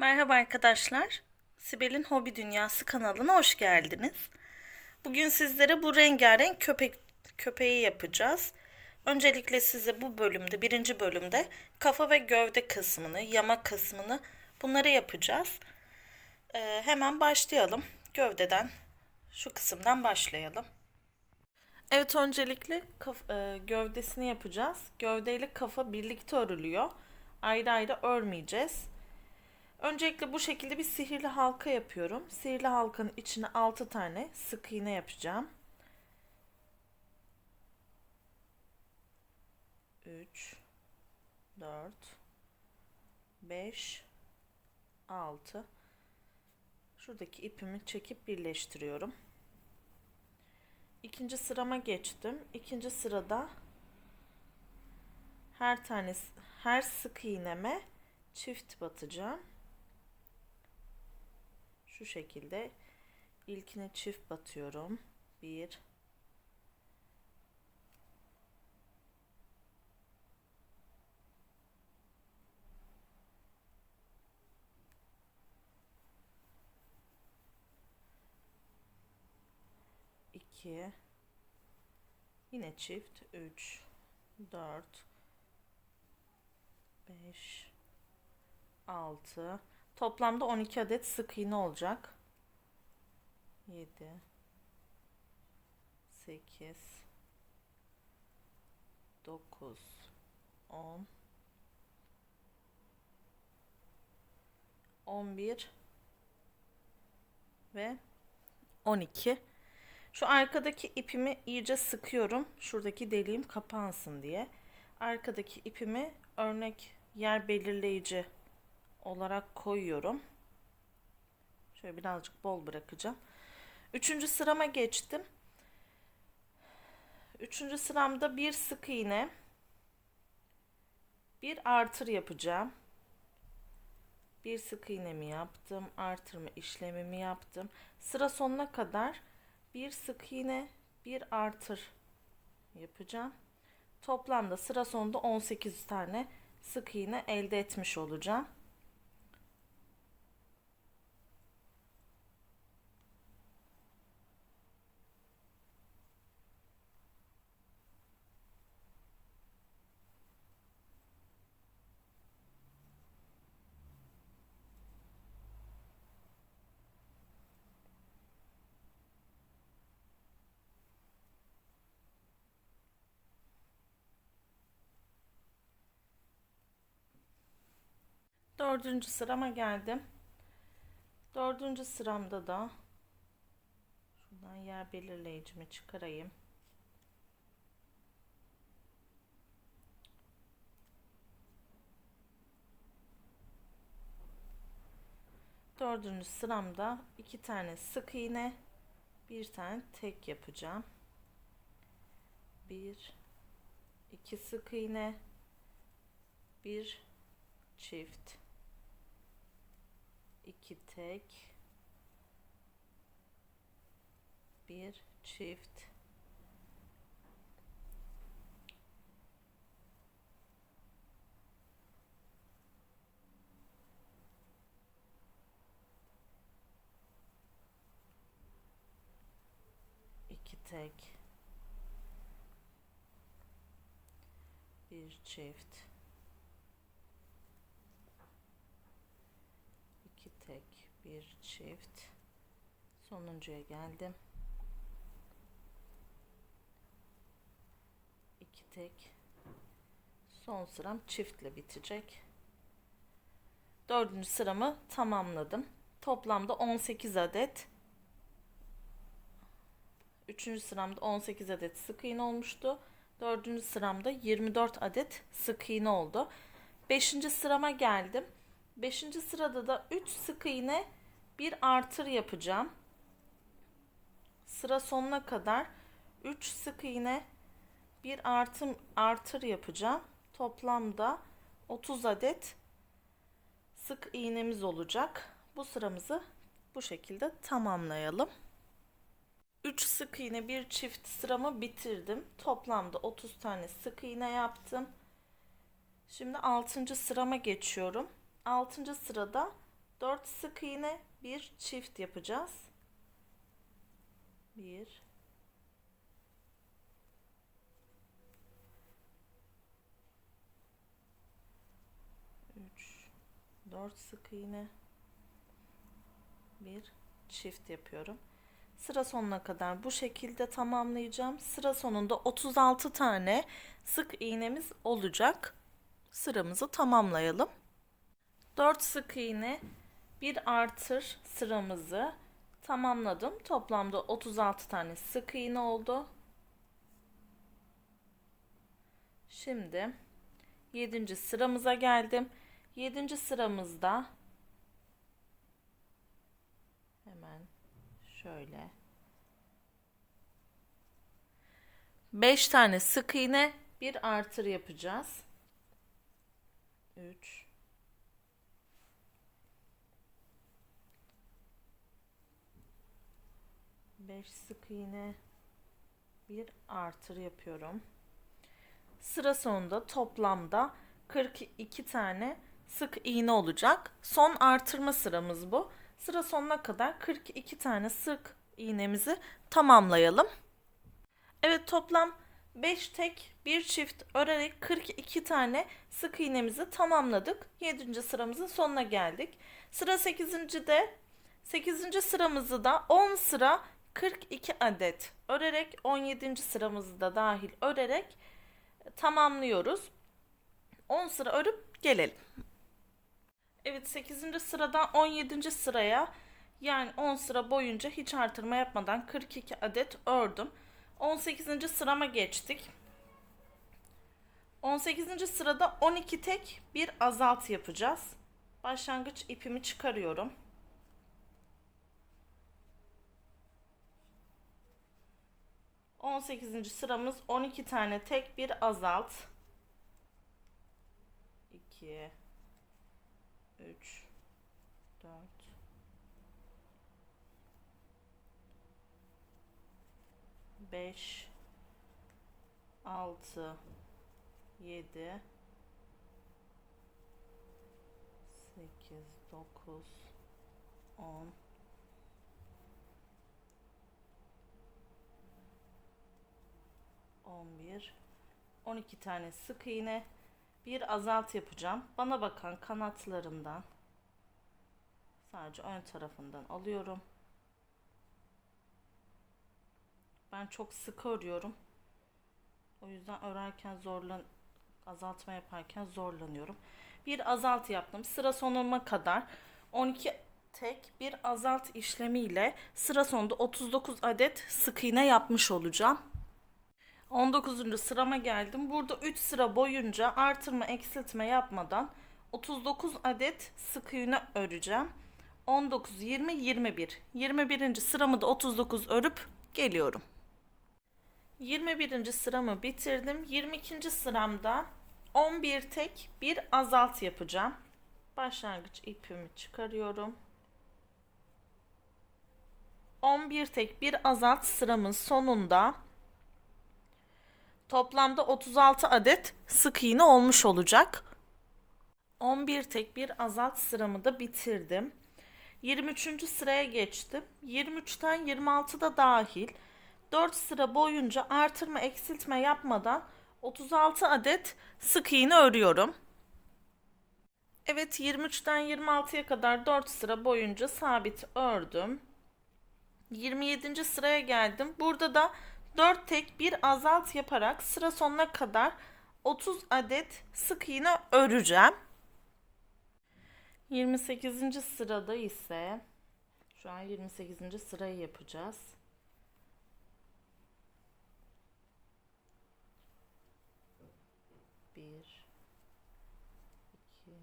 Merhaba arkadaşlar. Sibel'in Hobi Dünyası kanalına hoş geldiniz. Bugün sizlere bu rengarenk köpek köpeği yapacağız. Öncelikle size bu bölümde, birinci bölümde kafa ve gövde kısmını, yama kısmını bunları yapacağız. Ee, hemen başlayalım. Gövdeden, şu kısımdan başlayalım. Evet öncelikle kaf- e, gövdesini yapacağız. Gövdeyle kafa birlikte örülüyor. Ayrı ayrı örmeyeceğiz. Öncelikle bu şekilde bir sihirli halka yapıyorum. Sihirli halkanın içine 6 tane sık iğne yapacağım. 3 4 5 6 Şuradaki ipimi çekip birleştiriyorum. İkinci sırama geçtim. İkinci sırada her tanesi her sık iğneme çift batacağım. Şu şekilde ilkini çift batıyorum. Bir. İki. Yine çift. Üç. Dört. Beş. Altı Toplamda 12 adet sık iğne olacak. 7 8 9 10 11 ve 12 şu arkadaki ipimi iyice sıkıyorum. Şuradaki deliğim kapansın diye. Arkadaki ipimi örnek yer belirleyici olarak koyuyorum. Şöyle birazcık bol bırakacağım. Üçüncü sırama geçtim. Üçüncü sıramda bir sık iğne, bir artır yapacağım. Bir sık iğnemi yaptım, artırma işlemimi yaptım. Sıra sonuna kadar bir sık iğne, bir artır yapacağım. Toplamda sıra sonunda 18 tane sık iğne elde etmiş olacağım. Dördüncü sırama geldim. Dördüncü sıramda da şuradan yer belirleyicimi çıkarayım. Dördüncü sıramda iki tane sık iğne, bir tane tek yapacağım. Bir, iki sık iğne, bir çift, iki tek, bir çift, iki tek, bir çift, iki tek, bir çift. Sonuncuya geldim. İki tek. Son sıram çiftle bitecek. Dördüncü sıramı tamamladım. Toplamda 18 adet Üçüncü sıramda 18 adet sık iğne olmuştu. Dördüncü sıramda 24 adet sık iğne oldu. Beşinci sırama geldim. Beşinci sırada da 3 sık iğne bir artır yapacağım. Sıra sonuna kadar 3 sık iğne bir artım artır yapacağım. Toplamda 30 adet sık iğnemiz olacak. Bu sıramızı bu şekilde tamamlayalım. 3 sık iğne bir çift sıramı bitirdim. Toplamda 30 tane sık iğne yaptım. Şimdi 6. sırama geçiyorum. 6. sırada 4 sık iğne, bir çift yapacağız. 1 3 4 sık iğne bir çift yapıyorum. Sıra sonuna kadar bu şekilde tamamlayacağım. Sıra sonunda 36 tane sık iğnemiz olacak. Sıramızı tamamlayalım. 4 sık iğne, bir artır sıramızı tamamladım. Toplamda 36 tane sık iğne oldu. Şimdi 7. sıramıza geldim. 7. sıramızda hemen şöyle 5 tane sık iğne, bir artır yapacağız. 3 5 sık iğne bir artır yapıyorum. Sıra sonunda toplamda 42 tane sık iğne olacak. Son artırma sıramız bu. Sıra sonuna kadar 42 tane sık iğnemizi tamamlayalım. Evet toplam 5 tek bir çift örerek 42 tane sık iğnemizi tamamladık. 7. sıramızın sonuna geldik. Sıra 8.de 8. sıramızı da 10 sıra 42 adet örerek 17. sıramızı da dahil örerek tamamlıyoruz. 10 sıra örüp gelelim. Evet 8. sıradan 17. sıraya yani 10 sıra boyunca hiç artırma yapmadan 42 adet ördüm. 18. sırama geçtik. 18. sırada 12 tek bir azalt yapacağız. Başlangıç ipimi çıkarıyorum. 18. sıramız 12 tane tek bir azalt. 2 3 4 5 6 7 8 9 10 11 12 tane sık iğne bir azalt yapacağım. Bana bakan kanatlarından sadece ön tarafından alıyorum. Ben çok sık örüyorum. O yüzden örerken zorlan azaltma yaparken zorlanıyorum. Bir azalt yaptım. Sıra sonuma kadar 12 tek bir azalt işlemiyle sıra sonunda 39 adet sık iğne yapmış olacağım. 19. sırama geldim. Burada 3 sıra boyunca artırma eksiltme yapmadan 39 adet sık iğne öreceğim. 19, 20, 21. 21. sıramı da 39 örüp geliyorum. 21. sıramı bitirdim. 22. sıramda 11 tek bir azalt yapacağım. Başlangıç ipimi çıkarıyorum. 11 tek bir azalt sıramın sonunda Toplamda 36 adet sık iğne olmuş olacak. 11 tek bir azalt sıramı da bitirdim. 23. sıraya geçtim. 23'ten 26'da dahil 4 sıra boyunca artırma eksiltme yapmadan 36 adet sık iğne örüyorum. Evet 23'ten 26'ya kadar 4 sıra boyunca sabit ördüm. 27. sıraya geldim. Burada da 4 tek bir azalt yaparak sıra sonuna kadar 30 adet sık iğne öreceğim. 28. sırada ise şu an 28. sırayı yapacağız. Bir, iki,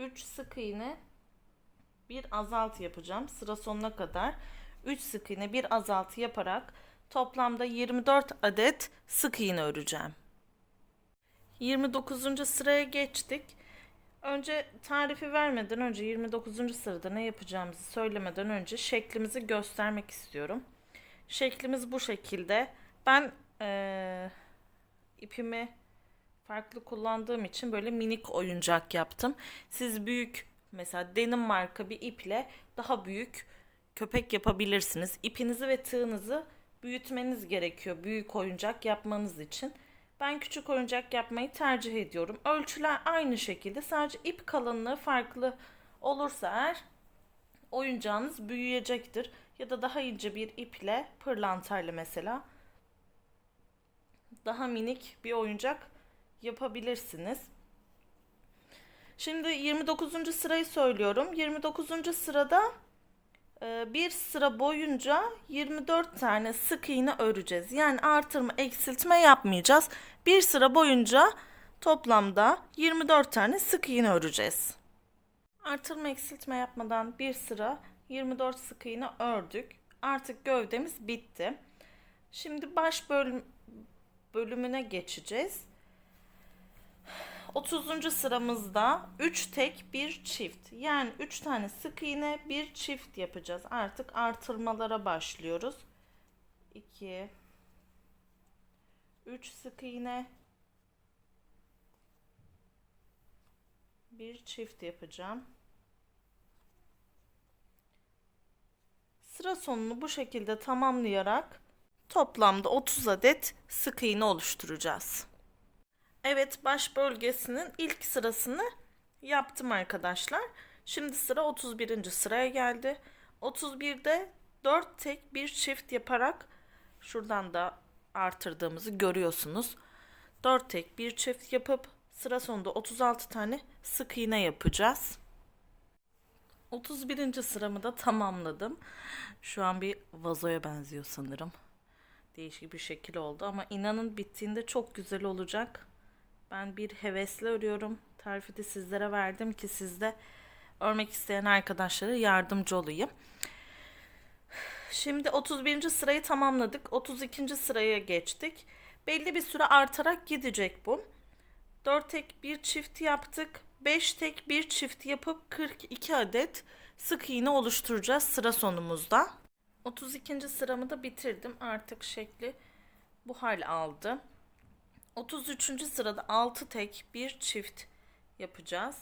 3 sık iğne bir azaltı yapacağım. Sıra sonuna kadar 3 sık iğne bir azaltı yaparak toplamda 24 adet sık iğne öreceğim. 29. sıraya geçtik. Önce tarifi vermeden önce 29. sırada ne yapacağımızı söylemeden önce şeklimizi göstermek istiyorum. Şeklimiz bu şekilde. Ben eee, ipimi farklı kullandığım için böyle minik oyuncak yaptım. Siz büyük mesela denim marka bir iple daha büyük köpek yapabilirsiniz. İpinizi ve tığınızı büyütmeniz gerekiyor büyük oyuncak yapmanız için. Ben küçük oyuncak yapmayı tercih ediyorum. Ölçüler aynı şekilde sadece ip kalınlığı farklı olursa eğer oyuncağınız büyüyecektir. Ya da daha ince bir iple pırlantayla mesela daha minik bir oyuncak yapabilirsiniz. Şimdi 29. sırayı söylüyorum. 29. sırada e, bir sıra boyunca 24 tane sık iğne öreceğiz. Yani artırma eksiltme yapmayacağız. Bir sıra boyunca toplamda 24 tane sık iğne öreceğiz. Artırma eksiltme yapmadan bir sıra 24 sık iğne ördük. Artık gövdemiz bitti. Şimdi baş bölüm, bölümüne geçeceğiz. 30. sıramızda 3 tek bir çift. Yani 3 tane sık iğne bir çift yapacağız. Artık artırmalara başlıyoruz. 2 3 sık iğne bir çift yapacağım. Sıra sonunu bu şekilde tamamlayarak toplamda 30 adet sık iğne oluşturacağız. Evet baş bölgesinin ilk sırasını yaptım arkadaşlar. Şimdi sıra 31. sıraya geldi. 31'de 4 tek bir çift yaparak şuradan da artırdığımızı görüyorsunuz. 4 tek bir çift yapıp sıra sonunda 36 tane sık iğne yapacağız. 31. sıramı da tamamladım. Şu an bir vazoya benziyor sanırım. Değişik bir şekil oldu ama inanın bittiğinde çok güzel olacak. Ben bir hevesle örüyorum. Tarifi de sizlere verdim ki siz de örmek isteyen arkadaşlara yardımcı olayım. Şimdi 31. sırayı tamamladık. 32. sıraya geçtik. Belli bir süre artarak gidecek bu. 4 tek bir çift yaptık. 5 tek bir çift yapıp 42 adet sık iğne oluşturacağız sıra sonumuzda. 32. sıramı da bitirdim. Artık şekli bu hal aldı. 33. sırada 6 tek bir çift yapacağız.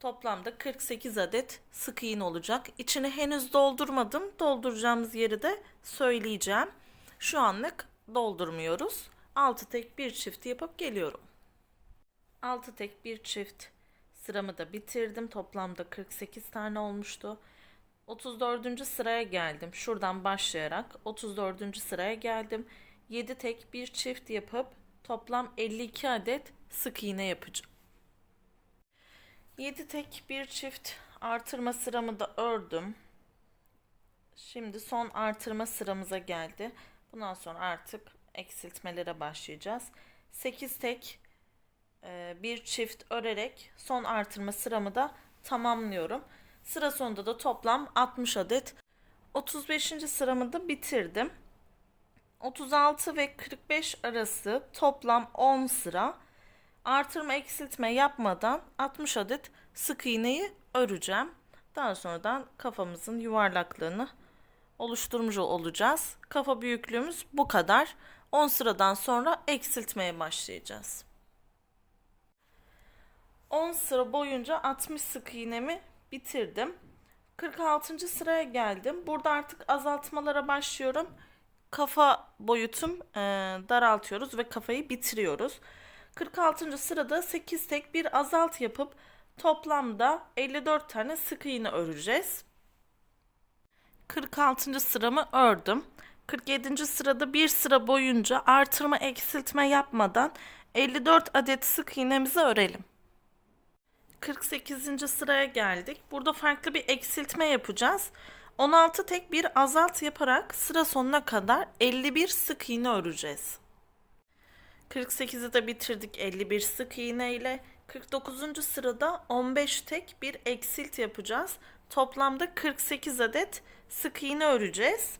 Toplamda 48 adet sık iğne olacak. İçini henüz doldurmadım. Dolduracağımız yeri de söyleyeceğim. Şu anlık doldurmuyoruz. 6 tek bir çift yapıp geliyorum. 6 tek bir çift sıramı da bitirdim. Toplamda 48 tane olmuştu. 34. sıraya geldim. Şuradan başlayarak 34. sıraya geldim. 7 tek bir çift yapıp toplam 52 adet sık iğne yapacağım. 7 tek bir çift artırma sıramı da ördüm. Şimdi son artırma sıramıza geldi. Bundan sonra artık eksiltmelere başlayacağız. 8 tek e, bir çift örerek son artırma sıramı da tamamlıyorum. Sıra sonunda da toplam 60 adet 35. sıramı da bitirdim. 36 ve 45 arası toplam 10 sıra artırma eksiltme yapmadan 60 adet sık iğneyi öreceğim. Daha sonradan kafamızın yuvarlaklığını oluşturmuş olacağız. Kafa büyüklüğümüz bu kadar. 10 sıradan sonra eksiltmeye başlayacağız. 10 sıra boyunca 60 sık iğnemi bitirdim. 46. sıraya geldim. Burada artık azaltmalara başlıyorum. Kafa boyutum e, daraltıyoruz ve kafayı bitiriyoruz. 46. sırada 8 tek bir azalt yapıp toplamda 54 tane sık iğne öreceğiz. 46. sıramı ördüm. 47. sırada bir sıra boyunca artırma eksiltme yapmadan 54 adet sık iğnemizi örelim. 48. sıraya geldik. Burada farklı bir eksiltme yapacağız. 16 tek bir azalt yaparak sıra sonuna kadar 51 sık iğne öreceğiz. 48'i de bitirdik 51 sık iğne ile. 49. sırada 15 tek bir eksilt yapacağız. Toplamda 48 adet sık iğne öreceğiz.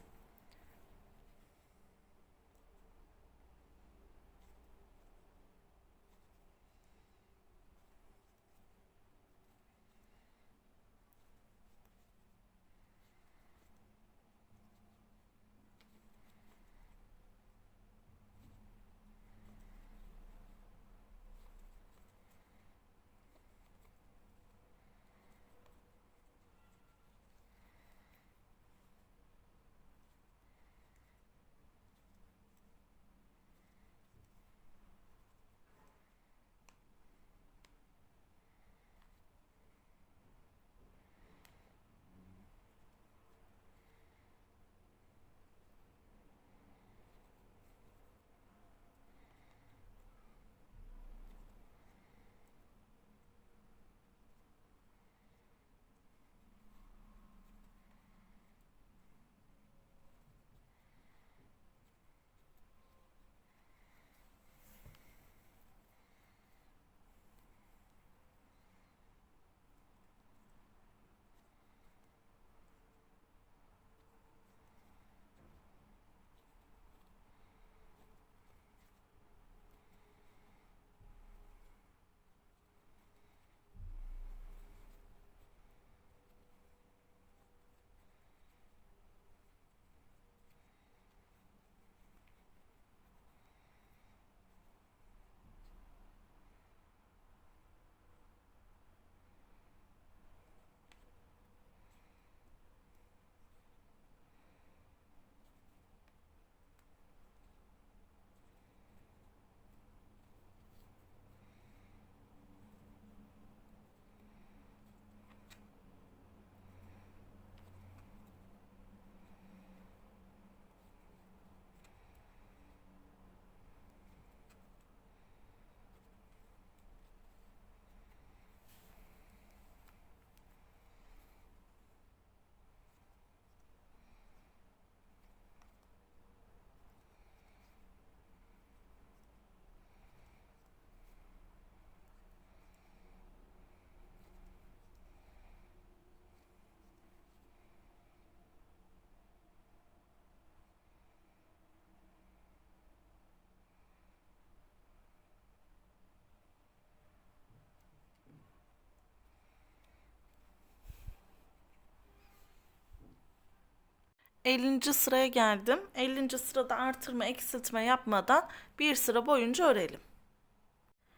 50. sıraya geldim. 50. sırada artırma eksiltme yapmadan bir sıra boyunca örelim.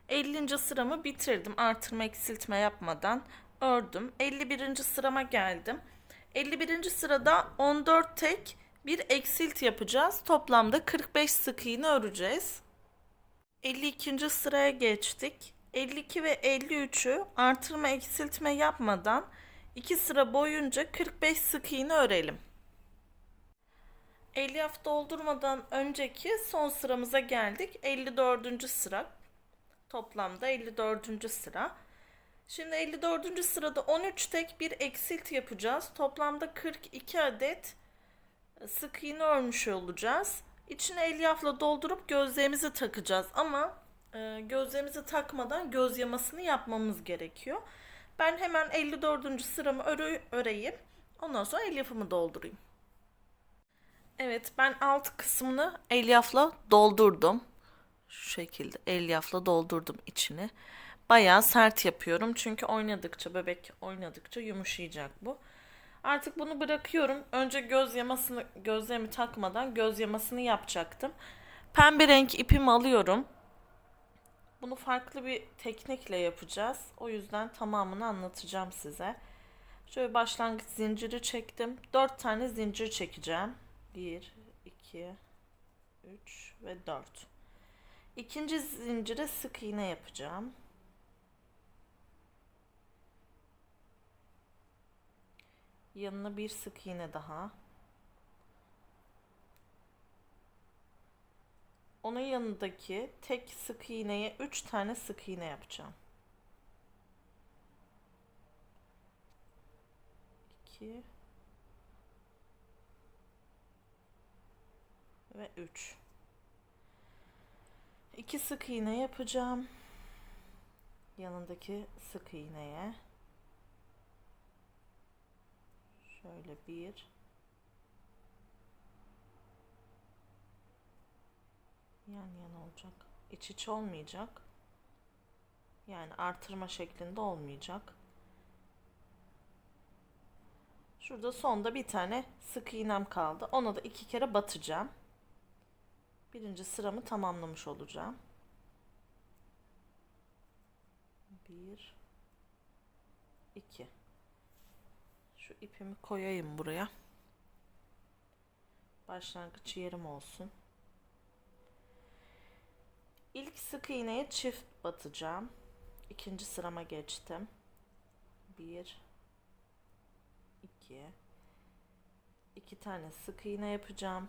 50. sıramı bitirdim artırma eksiltme yapmadan ördüm. 51. sırama geldim. 51. sırada 14 tek bir eksilt yapacağız. Toplamda 45 sık iğne öreceğiz. 52. sıraya geçtik. 52 ve 53'ü artırma eksiltme yapmadan 2 sıra boyunca 45 sık iğne örelim. Elyaf doldurmadan önceki son sıramıza geldik. 54. sıra. Toplamda 54. sıra. Şimdi 54. sırada 13 tek bir eksilt yapacağız. Toplamda 42 adet sık iğne örmüş olacağız. İçine elyafla doldurup gözlerimizi takacağız ama e, gözlerimizi takmadan göz yamasını yapmamız gerekiyor. Ben hemen 54. sıramı öre, öreyim. Ondan sonra elyafımı doldurayım. Evet ben alt kısmını elyafla doldurdum. Şu şekilde elyafla doldurdum içini. Bayağı sert yapıyorum çünkü oynadıkça bebek oynadıkça yumuşayacak bu. Artık bunu bırakıyorum. Önce göz yamasını gözlerimi takmadan göz yamasını yapacaktım. Pembe renk ipimi alıyorum. Bunu farklı bir teknikle yapacağız. O yüzden tamamını anlatacağım size. Şöyle başlangıç zinciri çektim. 4 tane zincir çekeceğim. 1, 2, 3 ve 4. İkinci zincire sık iğne yapacağım. Yanına bir sık iğne daha. Onun yanındaki tek sık iğneye 3 tane sık iğne yapacağım. 2 ve 3. 2 sık iğne yapacağım. Yanındaki sık iğneye şöyle bir yan yana olacak. İç iç olmayacak. Yani artırma şeklinde olmayacak. Şurada sonda bir tane sık iğnem kaldı. Ona da iki kere batacağım. Birinci sıramı tamamlamış olacağım. Bir, iki. Şu ipimi koyayım buraya. Başlangıç yerim olsun. İlk sık iğneye çift batacağım. İkinci sırama geçtim. Bir, iki, iki tane sık iğne yapacağım.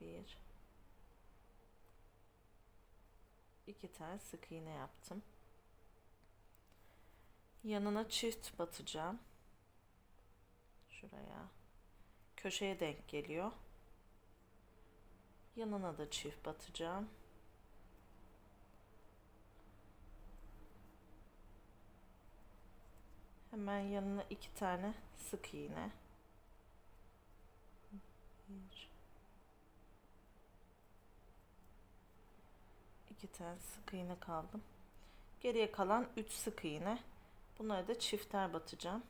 Bir, iki tane sık iğne yaptım. Yanına çift batacağım. Şuraya. Köşeye denk geliyor. Yanına da çift batacağım. Hemen yanına iki tane sık iğne. Bir. İki tane sık iğne kaldım. Geriye kalan 3 sık iğne. Bunları da çifter batacağım.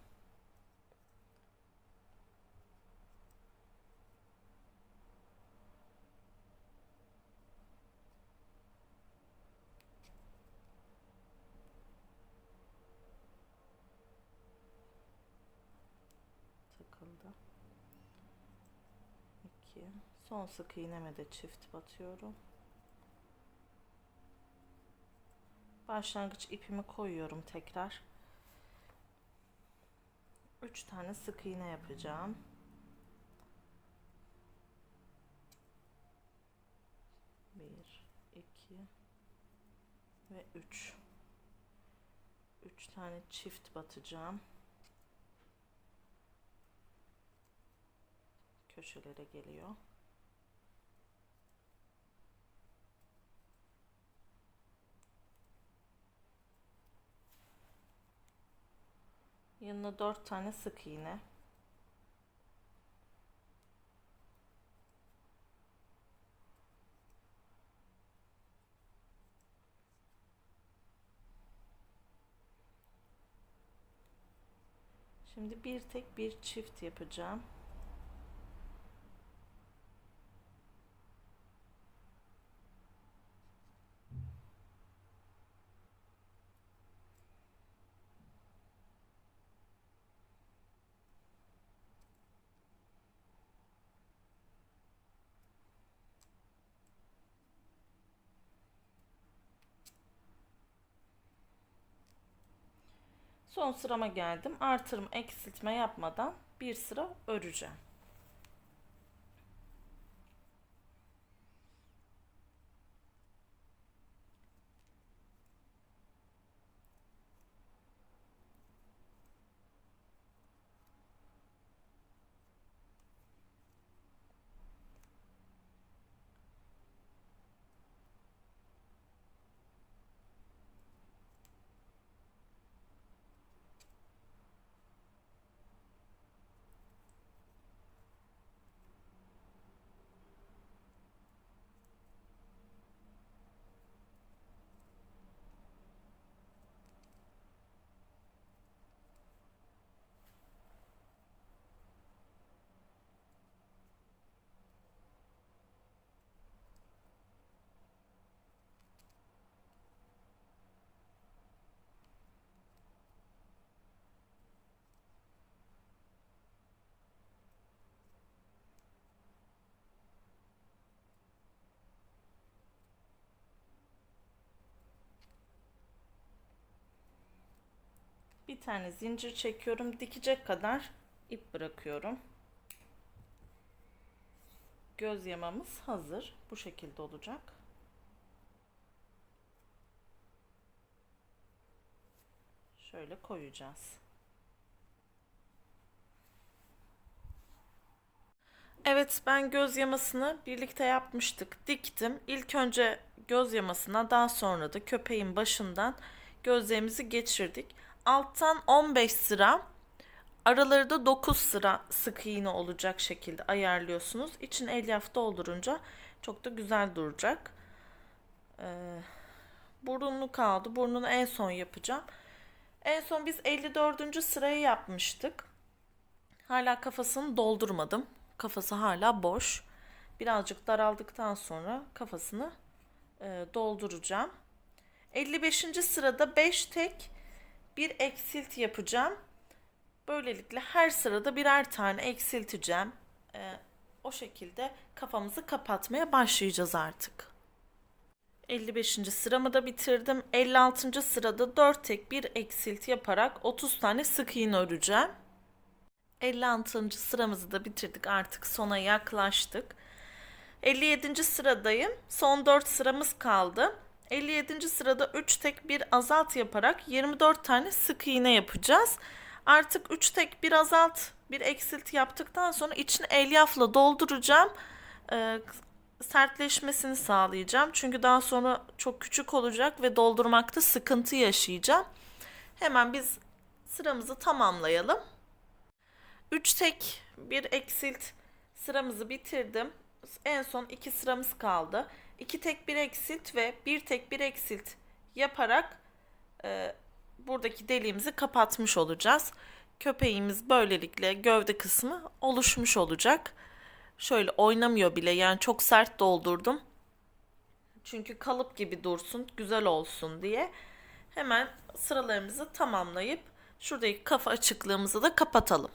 takıldı. 2 son sık iğneme de çift batıyorum. Başlangıç ipimi koyuyorum tekrar. 3 tane sık iğne yapacağım. Bir, iki ve üç. Üç tane çift batacağım. Köşelere geliyor. Yanına 4 tane sık iğne. Şimdi bir tek bir çift yapacağım. Son sırama geldim. Artırım eksiltme yapmadan bir sıra öreceğim. Bir tane zincir çekiyorum. Dikecek kadar ip bırakıyorum. Göz yamamız hazır. Bu şekilde olacak. Şöyle koyacağız. Evet ben göz yamasını birlikte yapmıştık. Diktim. İlk önce göz yamasına daha sonra da köpeğin başından gözlerimizi geçirdik. Alttan 15 sıra araları da 9 sıra sık iğne olacak şekilde ayarlıyorsunuz. İçin elyaf doldurunca çok da güzel duracak. Ee, burnunu kaldı. Burnunu en son yapacağım. En son biz 54. sırayı yapmıştık. Hala kafasını doldurmadım. Kafası hala boş. Birazcık daraldıktan sonra kafasını e, dolduracağım. 55. sırada 5 tek bir eksilt yapacağım. Böylelikle her sırada birer tane eksilteceğim. E, o şekilde kafamızı kapatmaya başlayacağız artık. 55. sıramı da bitirdim. 56. sırada 4 tek bir eksilt yaparak 30 tane sık iğne öreceğim. 56. sıramızı da bitirdik. Artık sona yaklaştık. 57. sıradayım. Son 4 sıramız kaldı. 57. sırada 3 tek bir azalt yaparak 24 tane sık iğne yapacağız. Artık 3 tek bir azalt bir eksilt yaptıktan sonra içini elyafla dolduracağım. Ee, sertleşmesini sağlayacağım. Çünkü daha sonra çok küçük olacak ve doldurmakta sıkıntı yaşayacağım. Hemen biz sıramızı tamamlayalım. 3 tek bir eksilt sıramızı bitirdim. En son 2 sıramız kaldı. 2 tek bir eksilt ve 1 tek bir eksilt yaparak e, buradaki deliğimizi kapatmış olacağız. Köpeğimiz böylelikle gövde kısmı oluşmuş olacak. Şöyle oynamıyor bile yani çok sert doldurdum. Çünkü kalıp gibi dursun, güzel olsun diye. Hemen sıralarımızı tamamlayıp şuradaki kafa açıklığımızı da kapatalım.